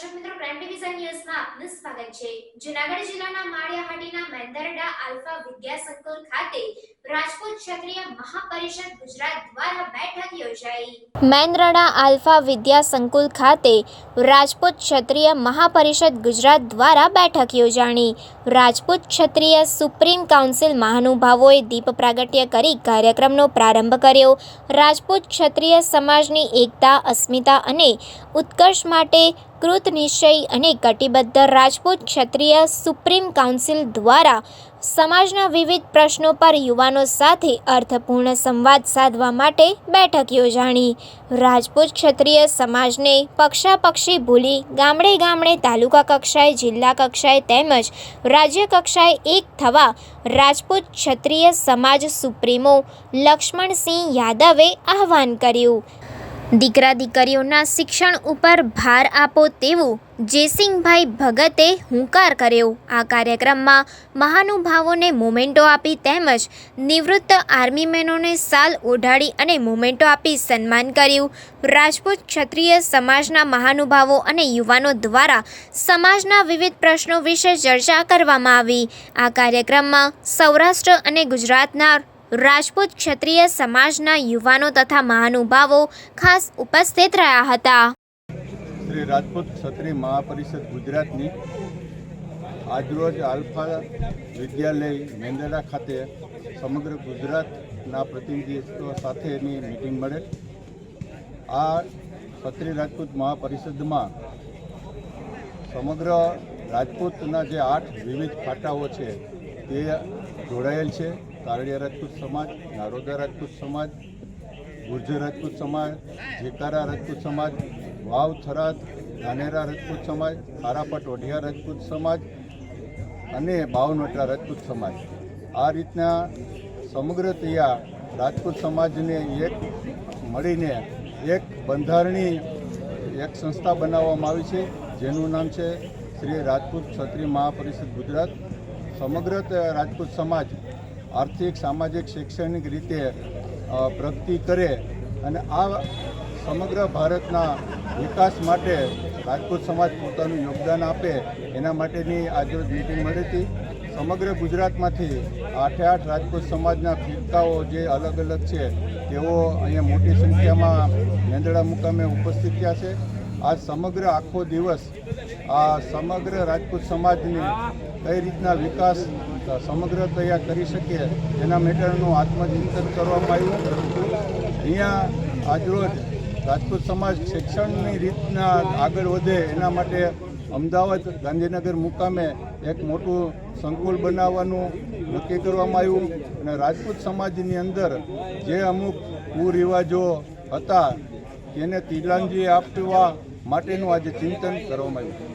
Television ન્યૂઝમાં આપનું સ્વાગત છે. જૂનાગઢ જિલ્લાના માળિયાહાટીના મેંદરડા આલ્ફા વિદ્યા સંકુલ ખાતે રાજપૂત ક્ષત્રિય મહાપરિષદ ગુજરાત દ્વારા બેઠક યોજાઈ. રાજપૂત ક્ષત્રિય મહાપરિષદ ગુજરાત દ્વારા બેઠક યોજાણી. રાજપૂત ક્ષત્રિય સુપ્રીમ કાઉન્સિલ મહાનુભાવોએ દીપ પ્રાગટ્ય કરી કાર્યક્રમનો પ્રારંભ કર્યો. રાજપૂત ક્ષત્રિય સમાજની એકતા, અસ્મિતા અને ઉત્કર્ષ માટે કૃત નિશ્ચય અને કટિબદ્ધ રાજપૂત ક્ષત્રિય સુપ્રીમ કાઉન્સિલ દ્વારા સમાજના વિવિધ પ્રશ્નો પર યુવાનો સાથે અર્થપૂર્ણ સંવાદ સાધવા માટે બેઠક યોજાણી. રાજપૂત ક્ષત્રિય સમાજને પક્ષાપક્ષી ભૂલી ગામડે ગામડે તાલુકા કક્ષાએ, જિલ્લા કક્ષાએ તેમજ રાજ્ય કક્ષાએ એક થવા રાજપૂત ક્ષત્રિય સમાજ સુપ્રીમો લક્ષ્મણસિંહ યાદવે આહવાન કર્યું. દીકરા દીકરીઓના શિક્ષણ ઉપર ભાર આપો તેવું જયસિંહભાઈ ભગતે હુંકાર કર્યો. આ કાર્યક્રમમાં મહાનુભાવોને મોમેન્ટો આપી તેમજ નિવૃત્ત આર્મીમેનોને સાલ ઓઢાડી અને મોમેન્ટો આપી સન્માન કર્યું. રાજપૂત ક્ષત્રિય સમાજના મહાનુભાવો અને યુવાનો દ્વારા સમાજના વિવિધ પ્રશ્નો વિશે ચર્ચા કરવામાં આવી. આ કાર્યક્રમમાં સૌરાષ્ટ્ર અને ગુજરાતના રાજપૂત ક્ષત્રિય સમાજના યુવાનો તથા મહાનુભાવો ખાસ ઉપસ્થિત રહ્યા હતા. શ્રી રાજપૂત ક્ષત્રિય મહાપરિષદ ગુજરાતની આજરોજ આલ્ફા વિદ્યાલય મેંદરડા ખાતે સમગ્ર ગુજરાતના પ્રતિનિધિત્વ સાથેની મિટિંગ મળે આ ક્ષત્રિય રાજપૂત મહાપરિષદમાં સમગ્ર રાજપૂતના જે આઠ વિવિધ ફાટાઓ છે તે જોડાયેલ છે. કારડિયા રાજપૂત સમાજ, નારોદા રાજપૂત સમાજ, ગુર્જર રાજપૂત સમાજ, જેકારા રાજપૂત સમાજ, વાવ થરાદ, ધાનેરા રાજપૂત સમાજ, ખારાપટ ઓઢિયા રાજપૂત સમાજ અને બાવનવટા રાજપૂત સમાજ. આ રીતના સમગ્ર તૈયા રાજપૂત સમાજને એક મળીને એક બંધારણી એક સંસ્થા બનાવવામાં આવી છે, જેનું નામ છે શ્રી રાજપૂત ક્ષત્રિય મહાપરિષદ ગુજરાત. સમગ્ર રાજપૂત સમાજ આર્થિક, સામાજિક, શૈક્ષણિક રીતે પ્રગતિ કરે અને આ સમગ્ર ભારતના વિકાસ માટે રાજપૂત સમાજ પોતાનું યોગદાન આપે એના માટેની આજે મિટિંગ મળી હતી. સમગ્ર ગુજરાતમાંથી આઠે આઠ રાજપૂત સમાજના ફિરકાઓ જે અલગ અલગ છે, તેઓ અહીંયા મોટી સંખ્યામાં મેંદડા મુકામે ઉપસ્થિત થયા છે. આ સમગ્ર આખો દિવસ, આ સમગ્ર રાજપૂત સમાજની કઈ રીતના વિકાસ સમગ્ર તૈયાર કરી શકીએ એના મેટરનું આત્મચિંતન કરવામાં આવ્યું. અહીંયા આજરોજ રાજપૂત સમાજ શિક્ષણની રીતના આગળ વધે એના માટે અમદાવાદ ગાંધીનગર મુકામે એક મોટું સંકુલ બનાવવાનું નક્કી કરવામાં આવ્યું અને રાજપૂત સમાજની અંદર જે અમુક કુરિવાજો હતા તેને તિલાંજી આપવા માટેનું આજે ચિંતન કરવામાં આવ્યું.